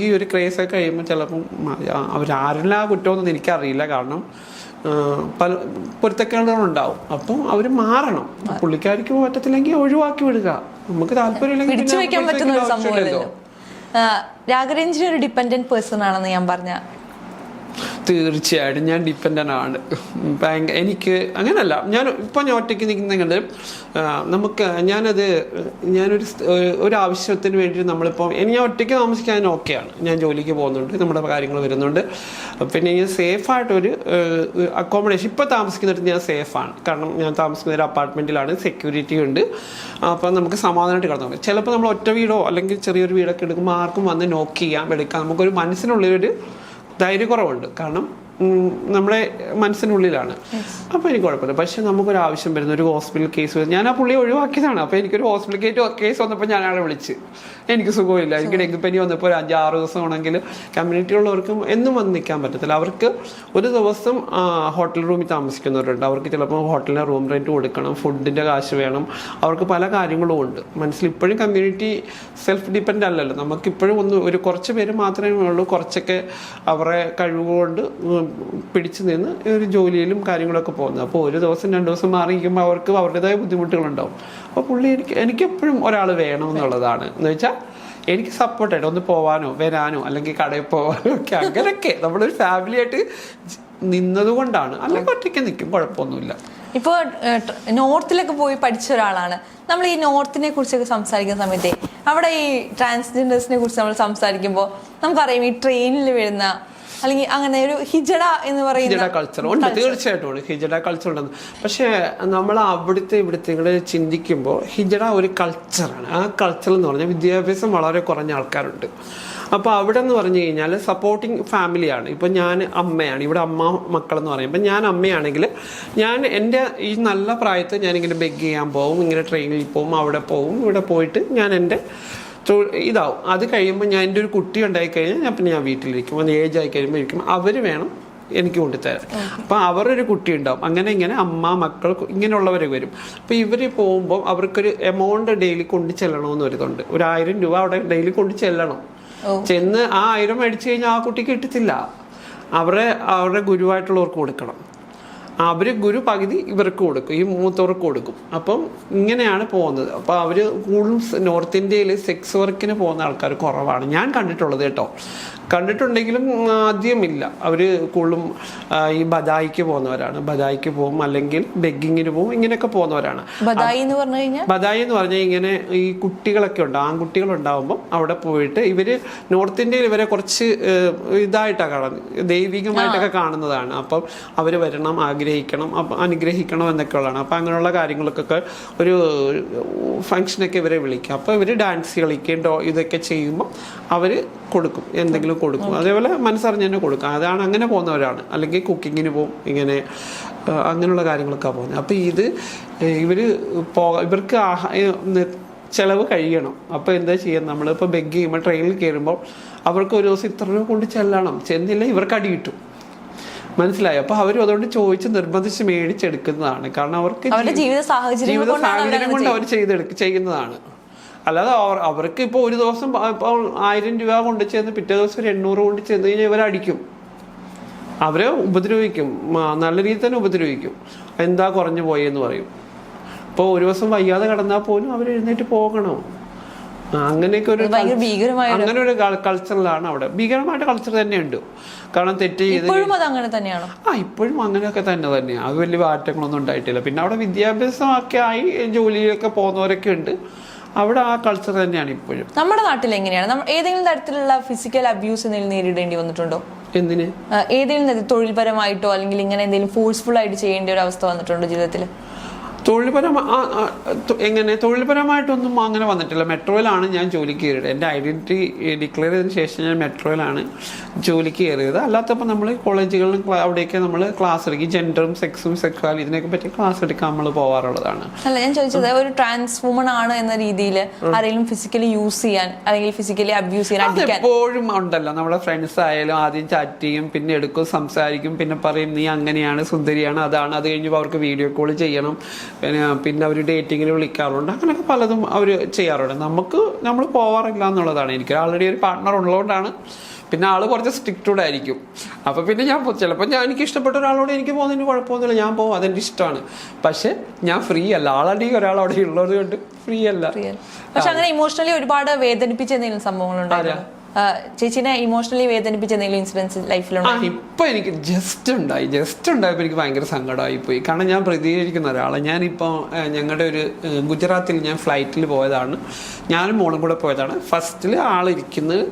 ഈ ഒരു ക്രേസ് ഒക്കെ കഴിയുമ്പോൾ ചിലപ്പം അവരാരെല്ലാം കുറ്റമൊന്നും എനിക്കറിയില്ല. കാരണം പല പൊരുത്തക്കേടുകളുണ്ടാവും. അപ്പം അവർ മാറണം. പുള്ളിക്കാരിക്ക് പറ്റത്തില്ലെങ്കിൽ ഒഴിവാക്കി വിടുക. നമുക്ക് താല്പര്യമില്ലെങ്കിൽ പിടിച്ചു വെക്കാൻ പറ്റുന്ന ഒരു ആവശ്യമില്ലല്ലോ. സംഭവമല്ലല്ലോ. ഒരു ഡിപ്പെൻഡന്റ് പേഴ്സൺ ആണെന്ന് ഞാൻ പറഞ്ഞ തീർച്ചയായിട്ടും ഞാൻ ഡിപ്പെൻഡന്റ് ആണ്. ഭയങ്കര എനിക്ക് അങ്ങനല്ല. ഞാൻ ഇപ്പം ഞാൻ ഒറ്റയ്ക്ക് നിൽക്കുന്നുണ്ട് നമുക്ക് ഞാനത് ഞാനൊരു ഒരു- ആവശ്യത്തിന് വേണ്ടി നമ്മളിപ്പോൾ ഇനി ഞാൻ ഒറ്റയ്ക്ക് താമസിക്കാൻ ഓക്കെയാണ് ഞാൻ ജോലിക്ക് പോകുന്നുണ്ട് നമ്മുടെ കാര്യങ്ങൾ വരുന്നുണ്ട്. പിന്നെ ഞാൻ സേഫായിട്ടൊരു അക്കോമഡേഷൻ ഇപ്പോൾ താമസിക്കുന്നിടത്ത് ഞാൻ സേഫാണ് കാരണം ഞാൻ താമസിക്കുന്ന ഒരു അപ്പാർട്ട്മെന്റിലാണ് സെക്യൂരിറ്റി ഉണ്ട്. അപ്പം നമുക്ക് സമാധാനമായിട്ട് കിടന്നു ചിലപ്പോൾ നമ്മൾ ഒറ്റ വീടോ അല്ലെങ്കിൽ ചെറിയൊരു വീടൊക്കെ എടുക്കുമ്പോൾ ആർക്കും വന്ന് നോക്ക് ചെയ്യാം എടുക്കാം. നമുക്കൊരു മനസ്സിനുള്ളിലൊരു ധൈര്യക്കുറവുണ്ട് കാരണം നമ്മുടെ മനസ്സിനുള്ളിലാണ്. അപ്പോൾ എനിക്ക് കുഴപ്പമില്ല. പക്ഷെ നമുക്കൊരു ആവശ്യം വരുന്ന ഒരു ഹോസ്പിറ്റൽ കേസ് ഞാൻ ആ പുള്ളി ഒഴിവാക്കിയതാണ്. അപ്പോൾ എനിക്കൊരു ഹോസ്പിറ്റൽ കേസ് വന്നപ്പോൾ ഞാൻ അയാളെ വിളിച്ച്. എനിക്ക് സുഖമില്ല. എനിക്ക് ഡെങ്കിപ്പനി വന്നപ്പോൾ ഒരു അഞ്ചാറ് ദിവസം ആണെങ്കിൽ കമ്മ്യൂണിറ്റിയുള്ളവർക്കും എന്നും വന്ന് നിൽക്കാൻ പറ്റത്തില്ല. അവർക്ക് ഒരു ദിവസം ഹോട്ടൽ റൂമിൽ താമസിക്കുന്നവരുണ്ട്. അവർക്ക് ചിലപ്പോൾ ഹോട്ടലിന് റൂം റെന്റ് കൊടുക്കണം ഫുഡിന്റെ കാശ് വേണം. അവർക്ക് പല കാര്യങ്ങളും ഉണ്ട്. മനസ്സിൽ ഇപ്പോഴും കമ്മ്യൂണിറ്റി സെൽഫ് ഡിപ്പെൻഡ് അല്ലല്ലോ. നമുക്ക് ഇപ്പോഴും ഒന്ന് ഒരു കുറച്ച് പേര് മാത്രമേ ഉള്ളൂ. കുറച്ചൊക്കെ അവരുടെ കഴിവുകൊണ്ട് പിടിച്ചു നിന്ന് ഒരു ജോലിയിലും കാര്യങ്ങളൊക്കെ പോകുന്നത്. അപ്പോൾ ഒരു ദിവസം രണ്ട് ദിവസം മാറി നിൽക്കുമ്പോൾ അവർക്ക് അവരുടേതായ ബുദ്ധിമുട്ടുകളുണ്ടാവും. അപ്പോൾ പുള്ളി എനിക്ക് എനിക്കെപ്പോഴും ഒരാൾ വേണം എന്നുള്ളതാണ് എന്ന് വെച്ചാൽ എനിക്ക് സപ്പോർട്ടായിട്ട് ഒന്ന് പോവാനോ വരാനോ അല്ലെങ്കിൽ കടയിൽ പോവാനോ ഒക്കെ അങ്ങനെയൊക്കെ നമ്മളൊരു ഫാമിലി ആയിട്ട് നിന്നതുകൊണ്ടാണ് അല്ലെങ്കിൽ ഒറ്റയ്ക്ക് നിൽക്കും കുഴപ്പമൊന്നുമില്ല. ഇപ്പോൾ നോർത്തിലൊക്കെ പോയി പഠിച്ച ഒരാളാണ്. നമ്മൾ ഈ നോർത്തിനെ കുറിച്ചൊക്കെ സംസാരിക്കുന്ന സമയത്തെ അവിടെ ഈ ട്രാൻസ്ജെൻഡേഴ്സിനെ കുറിച്ച് നമ്മൾ സംസാരിക്കുമ്പോൾ നമുക്കറിയാം ഈ ട്രെയിനിൽ വരുന്ന അല്ലെങ്കിൽ അങ്ങനെ ഒരു ഹിജഡ എന്ന് പറയുന്നത് പറയുന്ന കൾച്ചർ ഉണ്ട് തീർച്ചയായിട്ടും ഉണ്ട്. ഹിജഡ കൾച്ചർ ഉണ്ടെന്ന്. പക്ഷേ നമ്മൾ അവിടുത്തെ ഇവിടുത്തെ ചിന്തിക്കുമ്പോൾ ഹിജഡ ഒരു കൾച്ചറാണ് ആ കൾച്ചർ എന്ന് പറഞ്ഞാൽ വിദ്യാഭ്യാസം വളരെ കുറഞ്ഞ ആൾക്കാരുണ്ട്. അപ്പോൾ അവിടെ എന്ന് പറഞ്ഞു കഴിഞ്ഞാൽ സപ്പോർട്ടിങ് ഫാമിലിയാണ് ഇപ്പം ഞാൻ അമ്മയാണ്. ഇവിടെ അമ്മ മക്കളെന്ന് പറയുമ്പോൾ ഞാൻ അമ്മയാണെങ്കിൽ ഞാൻ എന്റെ ഈ നല്ല പ്രായത്തിൽ ഞാനിങ്ങനെ ബെഗ് ചെയ്യാൻ പോകും ഇങ്ങനെ ട്രെയിനിൽ പോകും അവിടെ പോകും ഇവിടെ പോയിട്ട് ഞാൻ എന്റെ ഇതാവും അത് കഴിയുമ്പോൾ ഞാൻ എന്റെ ഒരു കുട്ടി ഉണ്ടായി കഴിഞ്ഞാൽ ഞാൻ പിന്നെ ഞാൻ വീട്ടിലിരിക്കും. അത് ഏജ് ആയി കഴിയുമ്പോൾ ഇരിക്കും. അവർ വേണം എനിക്ക് കൊണ്ടുതരാൻ. അപ്പം അവരൊരു കുട്ടി ഉണ്ടാവും. അങ്ങനെ ഇങ്ങനെ അമ്മ മക്കൾ ഇങ്ങനെയുള്ളവർ വരും. അപ്പം ഇവർ പോകുമ്പോൾ അവർക്കൊരു എമൗണ്ട് ഡെയിലി കൊണ്ടു ചെല്ലണമെന്ന് ഒരിതുണ്ട് ഒരു ആയിരം രൂപ അവിടെ ഡെയിലി കൊണ്ടു ചെല്ലണം. ചെന്ന് ആ ആയിരം മേടിച്ചു കഴിഞ്ഞാൽ ആ കുട്ടിക്ക് കിട്ടത്തില്ല. അവരെ അവരുടെ ഗുരുവായിട്ടുള്ളവർക്ക് കൊടുക്കണം. അവർ ഗുരു പകുതി ഇവർക്ക് കൊടുക്കും ഈ മൂത്തവർക്ക് കൊടുക്കും. അപ്പം ഇങ്ങനെയാണ് പോകുന്നത്. അപ്പോൾ അവർ കൂടുതലും നോർത്ത് ഇന്ത്യയിൽ സെക്സ് വർക്കിന് പോകുന്ന ആൾക്കാർ കുറവാണ്. ഞാൻ കണ്ടിട്ടുള്ളത് കേട്ടോ. കണ്ടിട്ടുണ്ടെങ്കിലും ആദ്യമില്ല. അവർ കൂടുതലും ഈ ബദായിക്ക് പോകുന്നവരാണ്. ബദായിക്ക് പോകും അല്ലെങ്കിൽ ബെഗിങ്ങിന് പോകും ഇങ്ങനെയൊക്കെ പോകുന്നവരാണ്. ബദായി എന്ന് പറഞ്ഞു കഴിഞ്ഞാൽ? ബദായി എന്ന് പറഞ്ഞാൽ ഇങ്ങനെ ഈ കുട്ടികളൊക്കെ ഉണ്ട് ആൺകുട്ടികൾ ഉണ്ടാവുമ്പം അവിടെ പോയിട്ട് ഇവർ നോർത്ത് ഇന്ത്യയിൽ ഇവരെ കുറച്ച് ഇതായിട്ടാണ് കാണുന്നത്. ദൈവികമായിട്ടൊക്കെ കാണുന്നതാണ്. അപ്പം അവർ വരണം ആഗ്രഹിക്കണം അപ്പം അനുഗ്രഹിക്കണം എന്നൊക്കെ ഉള്ളതാണ് അപ്പം അങ്ങനെയുള്ള കാര്യങ്ങൾക്കൊക്കെ ഒരു ഫങ്ഷനൊക്കെ ഇവരെ വിളിക്കുക അപ്പോൾ ഇവർ ഡാൻസ് കളിക്കുകയും ഇതൊക്കെ ചെയ്യുമ്പോൾ അവർ കൊടുക്കും. എന്തെങ്കിലും കൊടുക്കും. അതേപോലെ മനസ്സറിഞ്ഞ് തന്നെ കൊടുക്കും. അതാണ് അങ്ങനെ പോകുന്നവരാണ്. അല്ലെങ്കിൽ കുക്കിങ്ങിന് പോകും. ഇങ്ങനെ അങ്ങനെയുള്ള കാര്യങ്ങളൊക്കെ പോകുന്നത്. അപ്പോൾ ഇത് ഇവർ പോ ഇവർക്ക് ചിലവ് കഴിയണം. അപ്പോൾ എന്താ ചെയ്യുക നമ്മളിപ്പോൾ ബെഗ് ചെയ്യുമ്പോൾ ട്രെയിനിൽ കയറുമ്പോൾ അവർക്ക് ഒരു ദിവസം ഇത്ര രൂപ കൊണ്ട് ചെല്ലണം. ചെന്നില്ല ഇവർക്ക് അടി കിട്ടും. മനസ്സിലായി? അപ്പൊ അവരും അതുകൊണ്ട് ചോദിച്ച് നിർബന്ധിച്ച് മേടിച്ചെടുക്കുന്നതാണ്. കാരണം അവർക്ക് ജീവിത സാഹചര്യം കൊണ്ട് അവർ ചെയ്തെടുക്ക ചെയ്യുന്നതാണ്. അല്ലാതെ അവർ അവർക്ക് ഇപ്പോൾ ഒരു ദിവസം ഇപ്പോൾ ആയിരം രൂപ കൊണ്ട് ചെന്ന് പിറ്റേ ദിവസം ഒരു എണ്ണൂറ് കൊണ്ട് ചെന്ന് കഴിഞ്ഞാൽ ഇവരടിക്കും അവരെ ഉപദ്രവിക്കും. നല്ല രീതിയിൽ തന്നെ ഉപദ്രവിക്കും. എന്താ കുറഞ്ഞു പോയെന്ന് പറയും. ഇപ്പോൾ ഒരു ദിവസം വയ്യാതെ കിടന്നാൽ പോലും അവർ എഴുന്നേറ്റ് പോകണം. അങ്ങനെയൊക്കെ ഒരു അങ്ങനെ ഒരു കൾച്ചറിലാണ് അവിടെ. ഭീകരമായിട്ട് കൾച്ചർ തന്നെയുണ്ട്. കാരണം തെറ്റ് ചെയ്ത് അങ്ങനെ തന്നെയാണോ? ആ ഇപ്പോഴും അങ്ങനെയൊക്കെ തന്നെ തന്നെയാണ് അത് വലിയ മാറ്റങ്ങളൊന്നും ഉണ്ടായിട്ടില്ല. പിന്നെ അവിടെ വിദ്യാഭ്യാസമൊക്കെ ആയി ജോലിയിലൊക്കെ പോകുന്നവരൊക്കെ ഉണ്ട്. അവിടെ ആ കൾച്ചർ തന്നെയാണ് ഇപ്പോഴും. നമ്മുടെ നാട്ടിൽ എങ്ങനെയാണ്? ഏതെങ്കിലും തരത്തിലുള്ള ഫിസിക്കൽ അബ്യൂസ് എന്തെങ്കിലും നേരിടേണ്ടി വന്നിട്ടുണ്ടോ? എന്തിന്? ഏതെങ്കിലും തരത്തിൽ തൊഴിൽപരമായിട്ടോ അല്ലെങ്കിൽ ഇങ്ങനെ എന്തെങ്കിലും ഫോഴ്സ്ഫുൾ ആയിട്ട് ചെയ്യേണ്ട ഒരു അവസ്ഥ വന്നിട്ടുണ്ടോ ജീവിതത്തിൽ തൊഴിൽപരമാ ആ, ആ, തൊ- എങ്ങനെ? തൊഴിൽപരമായിട്ടൊന്നും അങ്ങനെ വന്നിട്ടില്ല. മെട്രോയിലാണ് ഞാൻ ജോലിക്ക് കയറിയത്. എന്റെ ഐഡന്റിറ്റി ഡിക്ലെയർ ചെയ്തതിന് ശേഷം ഞാൻ മെട്രോയിലാണ് ജോലിക്ക് കയറിയത്. അല്ലാത്തപ്പോൾ നമ്മൾ കോളേജുകളിലും അവിടെയൊക്കെ നമ്മൾ ക്ലാസ് എടുക്കും. ജെൻഡറും സെക്സും സെക്സ്വാലിറ്റി ഇതിനൊക്കെ പറ്റി ക്ലാസ് എടുക്കാൻ നമ്മൾ പോവാറുള്ളതാണ്. അല്ല ഞാൻ ചോദിച്ചത് ഒരു ട്രാൻസ് വുമൺ ആണ് എന്ന രീതിയിൽ ആരെങ്കിലും ഫിസിക്കലി യൂസ് ചെയ്യാൻ അല്ലെങ്കിൽ ഫിസിക്കലി അബ്യൂസ് ചെയ്യാൻ എപ്പോഴും ഉണ്ടല്ലോ. നമ്മുടെ ഫ്രണ്ട്സ് ആയാലും ആദ്യം ചാറ്റ് ചെയ്യും പിന്നെ എടുക്കും സംസാരിക്കും പിന്നെ പറയും നീ അങ്ങനെയാണ് സുന്ദരിയാണ് അതാണ്. അത് കഴിഞ്ഞപ്പോൾ അവർക്ക് വീഡിയോ കോൾ ചെയ്യണം. പിന്നെ പിന്നെ അവർ ഡേറ്റിങ്ങിന് വിളിക്കാറുണ്ട്. അങ്ങനെയൊക്കെ പലതും അവർ ചെയ്യാറുണ്ട്. നമുക്ക് നമ്മൾ പോവാറില്ല എന്നുള്ളതാണ്. എനിക്ക് ആൾറെഡി ഒരു പാർട്ട്ണർ ഉള്ളതുകൊണ്ടാണ്. പിന്നെ ആൾ കുറച്ച് സ്ട്രിക്റ്റഡ് ആയിരിക്കും. അപ്പോൾ പിന്നെ ഞാൻ ചിലപ്പോൾ ഞാൻ എനിക്ക് ഇഷ്ടപ്പെട്ട ഒരാളോട് എനിക്ക് പോകുന്നതിന് കുഴപ്പമൊന്നുമില്ല. ഞാൻ പോകും. അതെന്റെ ഇഷ്ടമാണ്. പക്ഷേ ഞാൻ ഫ്രീ അല്ല. ആളടി ഒരാൾ അവിടെ ഉള്ളത് കൊണ്ട് ഫ്രീ അല്ല. പക്ഷെ അങ്ങനെ ഇമോഷണലി ഒരുപാട് വേദനിപ്പിച്ച എന്തെങ്കിലും സംഭവങ്ങളുണ്ടായിരുന്നു ചേച്ചിനെ ഇമോഷണലി വേദനിപ്പിച്ച എന്തെങ്കിലും ഇൻസിഡൻസ് ലൈഫിലുണ്ടോ ഇപ്പൊ എനിക്ക് ജസ്റ്റ് ഉണ്ടായി. ജസ്റ്റ് ഉണ്ടായപ്പോൾ എനിക്ക് ഭയങ്കര സങ്കടമായി പോയി കാരണം ഞാൻ പ്രതികരിക്കുന്ന ഒരാളാണ് ഞാനിപ്പോൾ ഞങ്ങളുടെ ഒരു ഗുജറാത്തിൽ ഞാൻ ഫ്ലൈറ്റിൽ പോയതാണ്. ഞാനും മോളും കൂടെ പോയതാണ്. ഫസ്റ്റിൽ ആളിരിക്കുന്നത്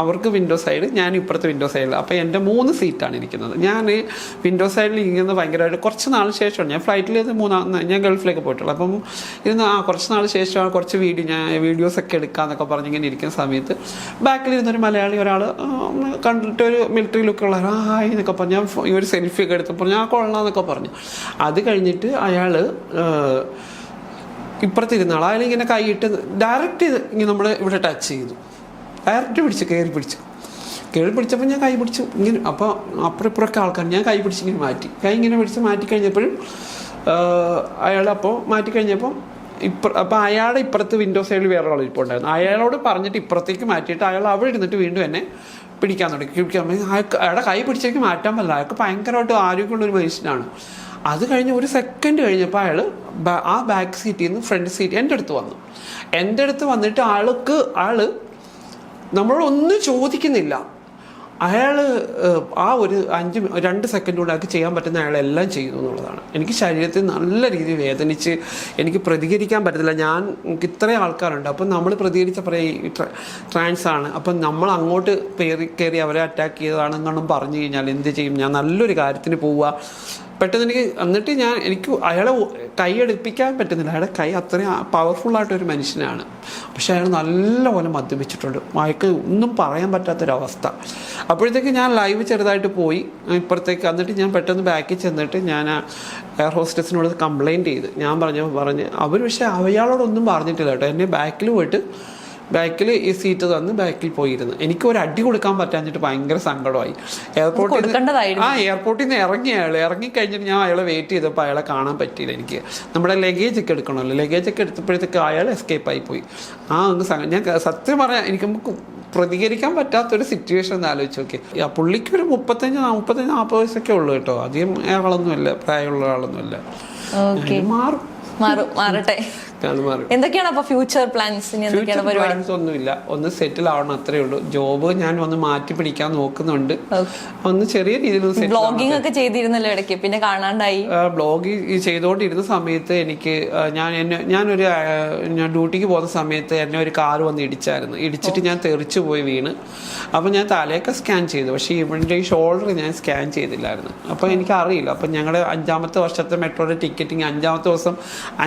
അവർക്ക് വിൻഡോ സൈഡ് ഞാൻ ഇപ്പുറത്തെ വിൻഡോ സൈഡിൽ അപ്പോൾ എന്റെ മൂന്ന് സീറ്റാണ് ഇരിക്കുന്നത്. ഞാൻ വിൻഡോ സൈഡിൽ ഇരിക്കുന്നത് ഭയങ്കരമായിട്ട് കുറച്ച് നാൾ ശേഷമാണ്. ഞാൻ ഫ്ലൈറ്റിൽ മൂന്നാം ഞാൻ ഗൾഫിലേക്ക് പോയിട്ടുള്ളൂ. അപ്പം ഇരുന്ന് ആ കുറച്ച് നാൾ ശേഷമാണ് കുറച്ച് വീഡിയോ ഞാൻ വീഡിയോസ് ഒക്കെ എടുക്കാന്നൊക്കെ പറഞ്ഞിങ്ങനെ ഇരിക്കുന്ന സമയത്ത് ബാക്കിൽ ഇരുന്നൊരു മലയാളി ഒരാൾ കണ്ടിട്ട് ഒരു മിലിറ്ററി ലുക്കുള്ള ആ ഹായ് എന്നൊക്കെ പറഞ്ഞു. ഈ ഒരു സെൽഫി ഒക്കെ എടുത്തപ്പോൾ ഞാൻ കൊള്ളാന്നൊക്കെ പറഞ്ഞു. അത് കഴിഞ്ഞിട്ട് അയാൾ ഇപ്പുറത്തിരുന്ന ആൾ അയാൾ ഇങ്ങനെ കൈയിട്ട് ഡയറക്റ്റ് ഇങ്ങനെ നമ്മൾ ഇവിടെ ടച്ച് ചെയ്തു. ഡയറക്റ്റ് പിടിച്ച് കയറി പിടിച്ചു. കയറി പിടിച്ചപ്പോൾ ഞാൻ കൈ പിടിച്ചു. ഇങ്ങനെ അപ്പോൾ അപ്പുറം ഇപ്പുറമൊക്കെ ആൾക്കാർ ഞാൻ കൈ പിടിച്ച് ഇങ്ങനെ മാറ്റി. കൈ ഇങ്ങനെ പിടിച്ച് മാറ്റി കഴിഞ്ഞപ്പോഴും അയാൾ അപ്പോൾ മാറ്റി കഴിഞ്ഞപ്പോൾ ഇപ്പുറ അപ്പോൾ അയാളുടെ ഇപ്പുറത്ത് വിൻഡോ സൈഡിൽ വേറെ ആൾ ഇപ്പോൾ ഉണ്ടായിരുന്നു അയാളോട് പറഞ്ഞിട്ട് ഇപ്പുറത്തേക്ക് മാറ്റിയിട്ട് അയാൾ അവിടെ ഇരുന്നിട്ട് വീണ്ടും എന്നെ പിടിക്കാൻ തുടങ്ങി. പിടിക്കാൻ. അയാൾക്ക് അയാളുടെ കൈ പിടിച്ചേക്ക് മാറ്റാൻ പറ്റില്ല. അയാൾക്ക് ഭയങ്കരമായിട്ട് ആരോഗ്യമുള്ള ഒരു മനുഷ്യനാണ് അത് കഴിഞ്ഞ് ഒരു സെക്കൻഡ് കഴിഞ്ഞപ്പോൾ അയാൾ ആ ബാക്ക് സീറ്റിൽ നിന്ന് ഫ്രണ്ട് സീറ്റ് എന്റെ അടുത്ത് വന്നു. എന്റെ അടുത്ത് വന്നിട്ട് ആൾക്ക് ആൾ നമ്മളൊന്നും ചോദിക്കുന്നില്ല. അയാൾ ആ ഒരു അഞ്ച് രണ്ട് സെക്കൻഡ് കൊണ്ട് അയാൾക്ക് ചെയ്യാൻ പറ്റുന്ന അയാളെല്ലാം ചെയ്യുന്നു എന്നുള്ളതാണ്. എനിക്ക് ശരീരത്തിൽ നല്ല രീതിയിൽ വേദനിച്ച് എനിക്ക് പ്രതികരിക്കാൻ പറ്റത്തില്ല. ഞാൻ എനിക്ക് ഇത്രയും ആൾക്കാരുണ്ട്. അപ്പം നമ്മൾ പ്രതികരിച്ച പറയും ട്രാൻസ് ആണ് അപ്പം നമ്മൾ അങ്ങോട്ട് കയറി കയറി അവരെ അറ്റാക്ക് ചെയ്തതാണെന്നൊന്നും പറഞ്ഞു കഴിഞ്ഞാൽ എന്ത് ചെയ്യും? ഞാൻ നല്ലൊരു കാര്യത്തിന് പോവുക. പെട്ടെന്ന് എനിക്ക് എന്നിട്ട് ഞാൻ എനിക്ക് അയാളെ കൈ എടുപ്പിക്കാൻ പറ്റുന്നില്ല. അയാളെ കൈ അത്രയും പവർഫുള്ളായിട്ടൊരു മനുഷ്യനാണ്. പക്ഷെ അയാൾ നല്ലപോലെ മദ്യപിച്ചിട്ടുണ്ട്. അയാൾക്ക് ഒന്നും പറയാൻ പറ്റാത്തൊരവസ്ഥ. അപ്പോഴത്തേക്ക് ഞാൻ ലൈവ് ചെറുതായിട്ട് പോയി. ഇപ്പുറത്തേക്ക് എന്നിട്ട് ഞാൻ പെട്ടെന്ന് ബാക്കിൽ ചെന്നിട്ട് ഞാൻ എയർ ഹോസ്റ്റസിനോട് കംപ്ലയിന്റ് ചെയ്ത്. ഞാൻ പറഞ്ഞു പറഞ്ഞ് അവർ പക്ഷേ അയാളോടൊന്നും പറഞ്ഞിട്ടില്ല കേട്ടോ. എന്നെ ബാക്കിൽ പോയിട്ട് ബാക്കിൽ ഈ സീറ്റ് തന്ന് ബാക്കിൽ പോയിരുന്നു. എനിക്ക് ഒരു അടി കൊടുക്കാൻ പറ്റാഞ്ഞിട്ട് ഭയങ്കര സങ്കടമായി. എയർപോർട്ടിൽ. ആ എയർപോർട്ടിൽ നിന്ന് ഇറങ്ങി അയാൾ ഇറങ്ങി കഴിഞ്ഞിട്ട് ഞാൻ അയാളെ വെയിറ്റ് ചെയ്തപ്പോൾ അയാളെ കാണാൻ പറ്റിയില്ല എനിക്ക്. നമ്മുടെ ലഗേജ് ഒക്കെ എടുക്കണമല്ലോ. ലഗേജ് ഒക്കെ എടുത്തപ്പോഴത്തേക്ക് അയാൾ എസ്കേപ്പ് ആയി പോയി. ആ അങ്ങ് ഞാൻ സത്യം പറയാം എനിക്ക് നമുക്ക് പ്രതികരിക്കാൻ പറ്റാത്തൊരു സിറ്റുവേഷൻ ഒന്ന് ആലോചിച്ച് നോക്കി ആ പുള്ളിക്ക് ഒരു മുപ്പത്തഞ്ച് മുപ്പത്തഞ്ച് നാൽപ്പത് വയസ്സൊക്കെ ഉള്ളൂ കേട്ടോ. അധികം ആളൊന്നുമല്ല പ്രായമുള്ള ആളൊന്നുമല്ല. മാറും. മാറും മാറട്ടെ. എന്തൊക്കെയാണ് അപ്പൊ ഫ്യൂച്ചർ പ്ലാൻസ് ഫ്യൂച്ചർ പ്ലാൻസ് ഒന്നുമില്ല. ഒന്ന് സെറ്റിൽ ആവണം അത്രേ ഉള്ളൂ. ജോബ് ഞാൻ ഒന്ന് മാറ്റി പിടിക്കാൻ നോക്കുന്നുണ്ട്. ഒന്ന് ചെറിയ രീതിയിൽ ബ്ലോഗിംഗ് ഒക്കെ ചെയ്തിരുന്നല്ലോ ഇടയ്ക്ക്. പിന്നെ കാണാണ്ടായി. ബ്ലോഗ് ചെയ്തുകൊണ്ടിരുന്ന സമയത്ത് എനിക്ക് ഞാൻ എന്നെ ഞാനൊരു ഞാൻ ഡ്യൂട്ടിക്ക് പോകുന്ന സമയത്ത് എന്നെ ഒരു കാർ വന്ന് ഇടിച്ചായിരുന്നു. ഇടിച്ചിട്ട് ഞാൻ തെറിച്ചു പോയി വീണ്. അപ്പൊ ഞാൻ തലയൊക്കെ സ്കാൻ ചെയ്തു. പക്ഷേ ഇവിടെ ഈ ഷോൾഡർ ഞാൻ സ്കാൻ ചെയ്തില്ലായിരുന്നു. അപ്പൊ എനിക്ക് അറിയില്ല അപ്പൊ ഞങ്ങളുടെ അഞ്ചാമത്തെ വർഷത്തെ മെട്രോയുടെ ടിക്കറ്റിങ് അഞ്ചാമത്തെ ദിവസം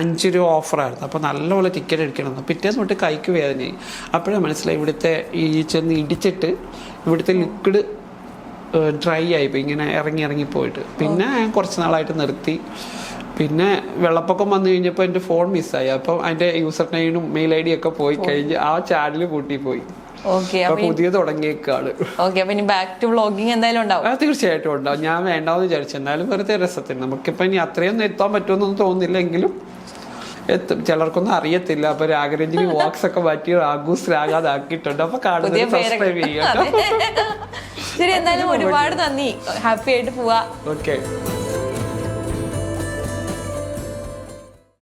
അഞ്ച് രൂപ ഓഫറായിരുന്നു അപ്പോൾ നല്ലപോലെ ടിക്കറ്റ് എടുക്കണം. പിറ്റേന്ന് തൊട്ട് കൈക്ക് വേദനയായി. അപ്പോഴേ മനസ്സിലായി ഇവിടുത്തെ ഈ ചെന്ന് ഇടിച്ചിട്ട് ഇവിടുത്തെ ലിക്വിഡ് ഡ്രൈ ആയിപ്പോയി. ഇങ്ങനെ ഇറങ്ങി ഇറങ്ങി പോയിട്ട്. പിന്നെ ഞാൻ കുറച്ച് നാളായിട്ട് നിർത്തി. പിന്നെ വെള്ളപ്പൊക്കം വന്നു കഴിഞ്ഞപ്പോൾ എന്റെ ഫോൺ മിസ്സായി അപ്പം അതിന്റെ യൂസർ നെയിനും മെയിൽ ഐ ഡി ഒക്കെ പോയി കഴിഞ്ഞ് ആ ചാനൽ പൂട്ടിപ്പോയി അപ്പൊ പുതിയ ബാക്ക് ടു എന്തായാലും ഉണ്ടാവും. തീർച്ചയായിട്ടും ഉണ്ടാവും. ഞാൻ വേണ്ടാന്ന് വിചാരിച്ചു. എന്നാലും വെറുതെ രസത്തിന്. നമുക്കിപ്പം ഇനി അത്രയൊന്നും എത്താൻ പറ്റുമെന്നൊന്നും തോന്നുന്നില്ലെങ്കിലും ചിലർക്കൊന്നും അറിയത്തില്ല. അപ്പൊ രാഗരഞ്ജിനി വാക്സ് ഒക്കെ മാറ്റി റാഗൂസ് രാഗാതാക്കിയിട്ടുണ്ട് അപ്പൊ കാണുന്നത് സബ്സ്ക്രൈബ് ചെയ്യുക ചെയ്യാം ശരി എന്തായാലും ഒരുപാട് നന്ദി. ഹാപ്പി ആയിട്ട് പോവാ. ഓക്കെ